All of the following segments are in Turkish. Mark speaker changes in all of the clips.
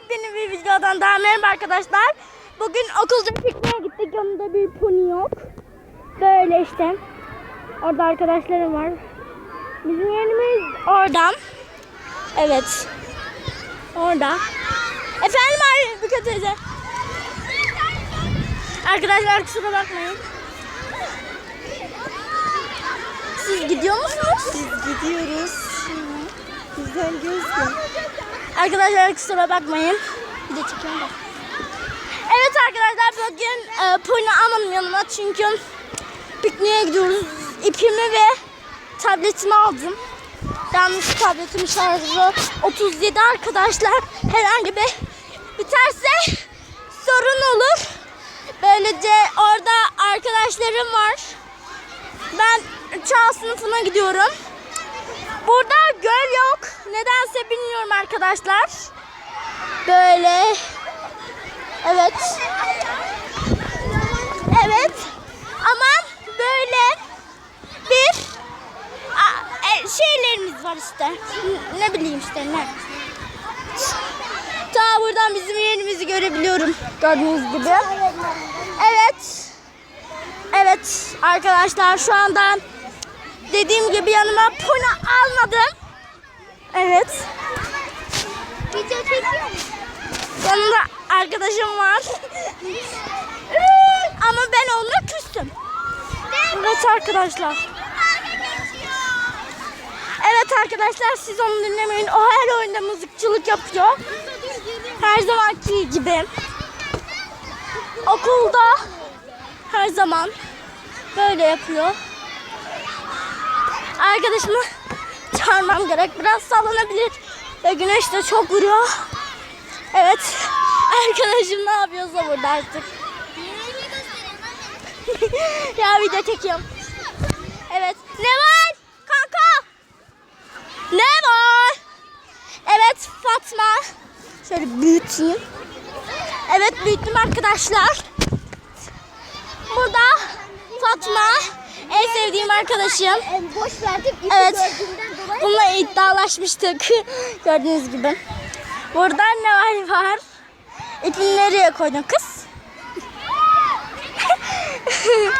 Speaker 1: yepyeni bir videodan daha merhaba arkadaşlar. Bugün okulda pikniğe gittik. Yanında bir pony yok. Böyle işte. Orada arkadaşlarım var. Bizim yerimiz oradan. Evet. Orada. Efendim abi Büke teyze. Arkadaşlar kusura bakmayın. Siz gidiyor musunuz?
Speaker 2: Biz gidiyoruz. Güzel gözlü.
Speaker 1: Arkadaşlar kusura bakmayın. Bir de çekiyorum da. Evet arkadaşlar bugün e, Pony almadım yanıma çünkü pikniğe gidiyoruz. İpimi ve tabletimi aldım. Yalnız tabletimin şarjı 37 arkadaşlar. Herhangi bir biterse sorun olur. Böylece orada arkadaşlarım var. Ben çağ sınıfına gidiyorum. Burada göl yok. Nedense bilmiyorum arkadaşlar. Böyle. Evet. Evet. Ama böyle bir e, şeylerimiz var işte. Ne bileyim işte ne. Ta buradan bizim yerimizi görebiliyorum. Gördüğünüz gibi. Evet. Evet arkadaşlar şu anda dediğim gibi yanıma pony almadım. Evet.
Speaker 2: Video çekiyor musun?
Speaker 1: Yanımda arkadaşım var. Ama ben onunla küstüm. Evet arkadaşlar. Evet arkadaşlar siz onu dinlemeyin. O her oyunda mızıkçılık yapıyor. Her zamanki gibi. Okulda her zaman böyle yapıyor. Arkadaşımı çağırmam gerek. Biraz sallanabilir. Ve güneş de çok vuruyor. Evet. Arkadaşım ne yapıyorsa burada artık. ya video çekiyorum. Evet. Ne var? Kanka. Ne var? Evet Fatma. Şöyle büyüteyim. Evet büyüttüm arkadaşlar. Burada Fatma. Sevdiğim arkadaşım.
Speaker 2: En boş verdim.
Speaker 1: Evet.
Speaker 2: dolayı.
Speaker 1: Bununla iddialaşmıştık. Gördüğünüz gibi. Burada ne var var? İpini nereye koydun kız?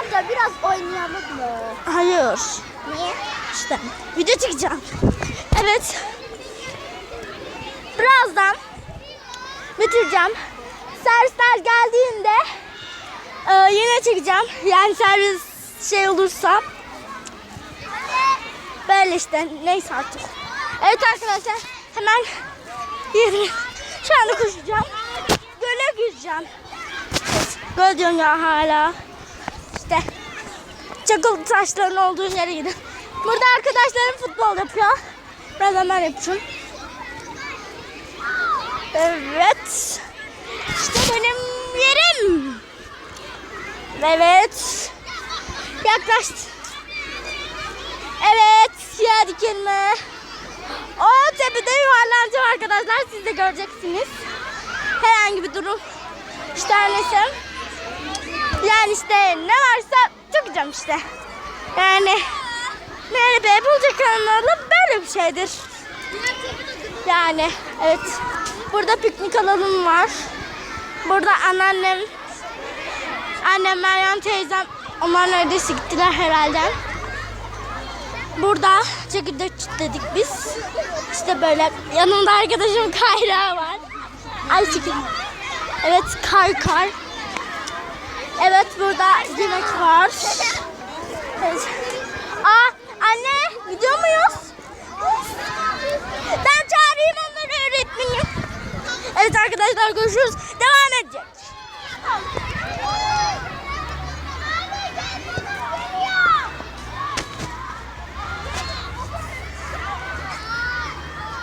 Speaker 2: Amca biraz oynayalım mı?
Speaker 1: Hayır.
Speaker 2: Niye?
Speaker 1: İşte video çekeceğim. Evet. Birazdan bitireceğim. Servisler geldiğinde e, yine çekeceğim. Yani servis şey olursa böyle işte neyse artık. Evet arkadaşlar hemen yerine şu anda koşacağım. Göle gireceğim. Göl diyorum ya hala. İşte çakıl taşların olduğu yere gidin. Burada arkadaşlarım futbol yapıyor. Birazdan ben yapacağım. Evet. İşte benim yerim. Evet. Yaklaştı. Evet. Ya dikelme. O tepede yuvarlanacağım arkadaşlar. Siz de göreceksiniz. Herhangi bir durum. İşte neyse. Yani işte ne varsa çıkacağım işte. Yani merhaba yapılacak kanalı böyle bir şeydir. Yani evet. Burada piknik alanım var. Burada anneannem, annem Meryem teyzem onlar neredeyse gittiler herhalde. Burada çekirdek çitledik biz. İşte böyle yanımda arkadaşım Kayra var. Ay çekil. Evet kar kar. Evet burada yemek var. Evet. Aa anne gidiyor muyuz? Ben çağırayım onları öğretmenim. Evet arkadaşlar görüşürüz. Devam edecek.